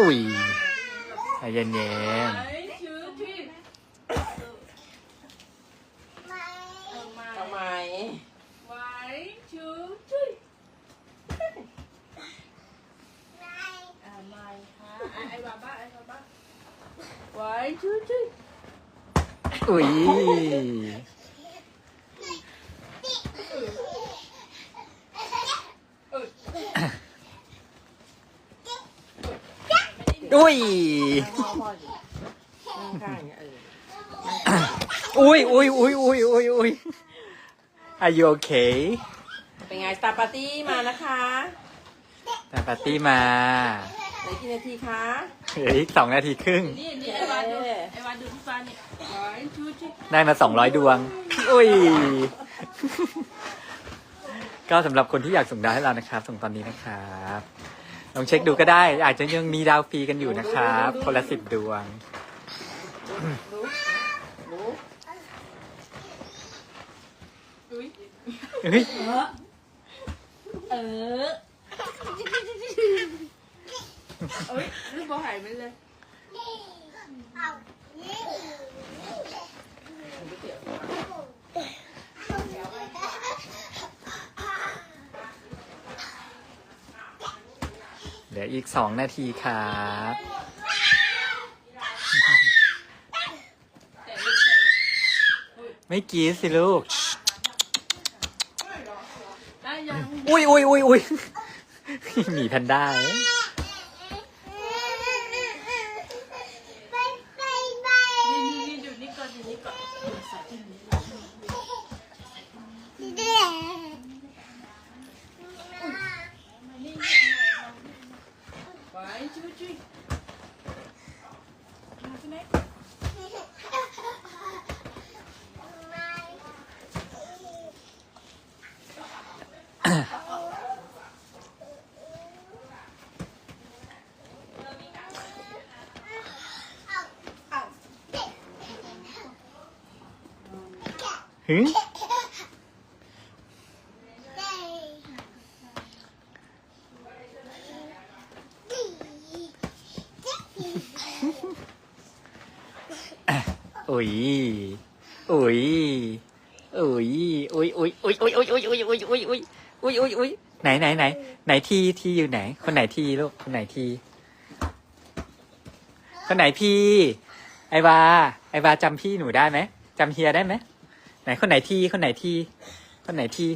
อุ้ยใจเย็นเย็นทำไมไว้ชูชุยอ่าไม่ค่ะไอ้บาบ้าไอ้บาบ้าไว้ชูชุยอุ้ย อพ่ออยู่นั่งข้างอย่างเงี้ยเอออุ้ยอุ้ยอุ้ยอุ้ยอุ้ยอุ้ย Are you okay เป็นไงสตาร์ปาร์ตี้มานะคะแต่ปาร์ตี้มาเหลือกี่นาทีคะเหลืออีกสองนาทีครึ่ง นี่นี่ไอ้วาดูไอ้วาดูที่ฟ้านี่ One, two, three. ได้มาสองร้อยดวง อุ้ย ก็สำหรับคนที่อยากส่งดาวให้เรานะครับ ส่งตอนนี้นะครับ ลองเช็คดูก็ได้ อาจจะยังมีดาวฟรีกันอยู่นะครับคนละสิบดวงรู้รู้อุ้ยเฮ้ย เออเอ้ยลูกบอลหายไปเลย เหลืออีกสองนาทีครับไม่กรีดสิลูกได้ยังอุ้ยอุ้ยอุ้ยอุ้ยหมีแพนด้าเอ้ย Hmm? อุ้ยอุ้ยอุ้ยอุ้ยอุ้ยอุ้ยอุ้ยอุ้ยอุ้ยอุ้ยอุ้ยอุ้ยอุ้ยอุ้ยอุ้ยอุ้ยไหนไหนไหนไหนทีทีอยู่ไหน คนไหนทีลูกคนไหนทีคนไหนพี่ ไอวาไอวาจำพี่หนูได้ไหมจำเฮียได้ไหมไหนคนไหนทีคนไหนทีคนไหนที